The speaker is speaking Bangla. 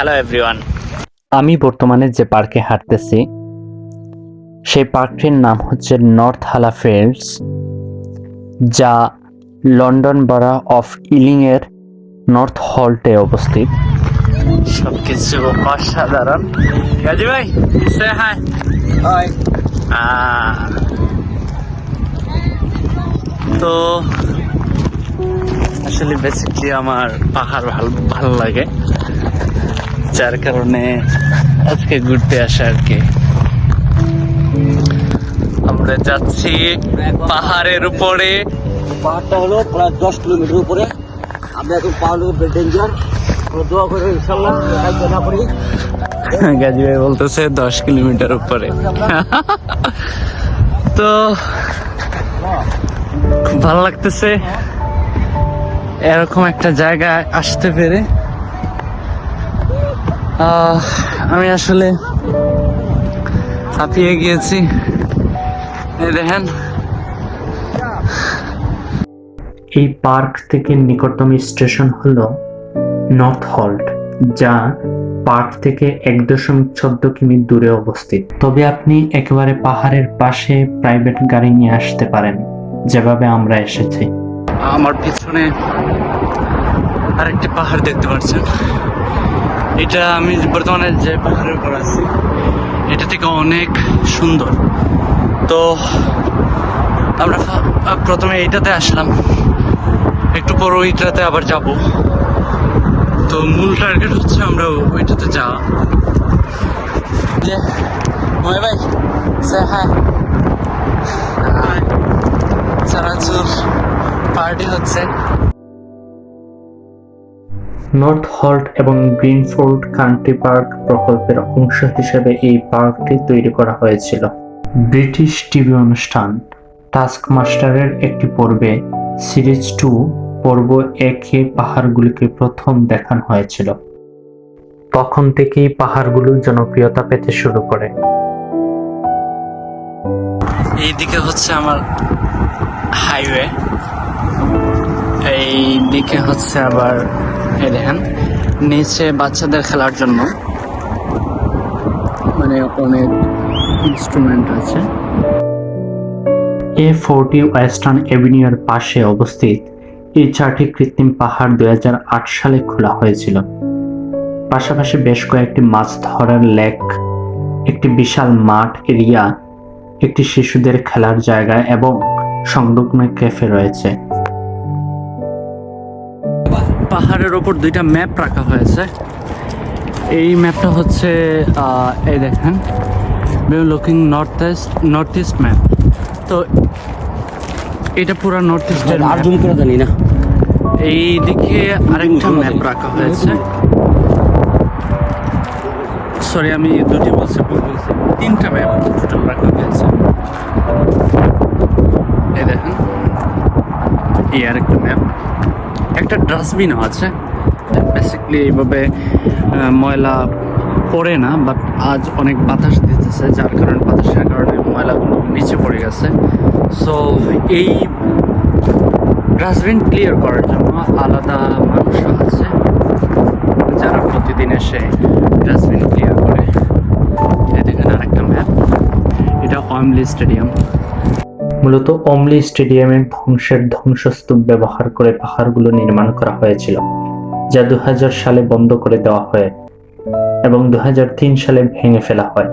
হ্যালো এভরিওয়ান আমি বর্তমানে যে পার্কে হাঁটতেছি সেই পার্কটির নাম হচ্ছে নর্থ হালা ফিল্ডস যা লন্ডন বরা অফ ইলিংয়ের নর্থ হল্টে অবস্থিত। সবকিছু অসাধারণ। গাজি ভাই সে হাই তো আসলে বেসিকলি আমার পাহাড় ভালো ভালো লাগে। যার কারণে আজকে ঘুরতে আসা আর কি। আমরা যাচ্ছি পাহাড়ের উপরে। পাহাড়টা হলো প্রায় দশ কিলোমিটার উপরে। আমরা এখন পাহাড় ডেঞ্জার দোয়া করে ইনশাল্লাহ না করি। গাজী ভাই বলতেছে দশ কিলোমিটার উপরে। তো খুব ভালো লাগতেছে। এরকম একটা জায়গায় আসতে পেরে। আমি আসলে হাঁপিয়ে গিয়েছি। দেখেন। এই পার্ক থেকে নিকটতম স্টেশন হল নর্থ হল্ট যা পার্ক থেকে এক দশমিক চোদ্দ কিমি দূরে অবস্থিত। তবে আপনি একেবারে পাহাড়ের পাশে প্রাইভেট গাড়ি নিয়ে আসতে পারেন যেভাবে আমরা এসেছি। আমার পিছনে আরেকটি পাহাড় দেখতে পাচ্ছেন। এটা আমি বর্তমানে যে পাহাড়ের উপর আছি, এটা থেকে অনেক সুন্দর। তো আমরা প্রথমে এইটাতে আসলাম। একটু পর ওইটাতে আবার যাব। তো মূল টার্গেট হচ্ছে আমরা ওইটাতে যাওয়া। যে ময় ভাই সে হ্যাঁ চানাচুর পার্টি হচ্ছে। নর্থ হল্ট এবং গ্রিনফোর্ড কান্ট্রি পার্ক প্রকল্পের অংশ হিসেবে এই পার্কটি তৈরি করা হয়েছিল। ব্রিটিশ টিভি অনুষ্ঠান টাস্ক মাস্টারের একটি পর্বে সিরিজ টু পর্ব একে পাহাড়গুলিকে প্রথম দেখানো হয়েছিল। তখন থেকেই পাহাড়গুলো জনপ্রিয়তা পেতে শুরু করে। এইদিকে হচ্ছে আমার হাইওয়ে। এই দিকে হচ্ছে আবার এই দেখেন, নিচে বাচ্চাদের খেলার জন্য মানে অনেক ইনস্ট্রুমেন্ট আছে। এ ফোরটি ওয়েস্টার্ন এভিনিউর পাশে অবস্থিত। এই চারটি কৃত্রিম পাহাড় দুই হাজার আট সালে খোলা হয়েছিল। পাশাপাশি বেশ কয়েকটি মাছ ধরার লেক, একটি বিশাল মাঠ এরিয়া, একটি শিশুদের খেলার জায়গা এবং সংলগ্ন ক্যাফে রয়েছে। পাহাড়ের ওপর দুইটা ম্যাপ রাখা হয়েছে। এই ম্যাপটা হচ্ছে এই দেখেন looking north east north east map তো এটা পুরো নর্থ ইস্টের আর জুম করে জানি না। এই দিকে আরেকটা ম্যাপ রাখা হয়েছে। সরি আমি দুটি বলছি বলছি। তিনটা ম্যাপ টোটাল রাখা হয়েছে। এই দেখেন এই আরেকটা ম্যাপ একটা ডাস্টবিনও আছে। বেসিকলি এইভাবে ময়লা পড়ে না বাট আজ অনেক বাতাস দিতেছে, যার কারণে বাতাসের কারণে ময়লাগুলো নিচে পড়ে গেছে। সো এই ডাস্টবিন ক্লিয়ার করার জন্য আলাদা মানুষ আছে, যারা প্রতিদিন এসে ডাস্টবিন ক্লিয়ার করে। দেখেন আরেকটা ম্যাপ এটা অমলি স্টেডিয়াম মূলত অমলি স্টেডিয়ামে ধ্বংসের ধ্বংসস্তূপ ব্যবহার করে পাহাড়গুলো নির্মাণ করা হয়েছিল, যা দু হাজার সালে বন্ধ করে দেওয়া হয় এবং দু হাজার তিন সালে ভেঙে ফেলা হয়।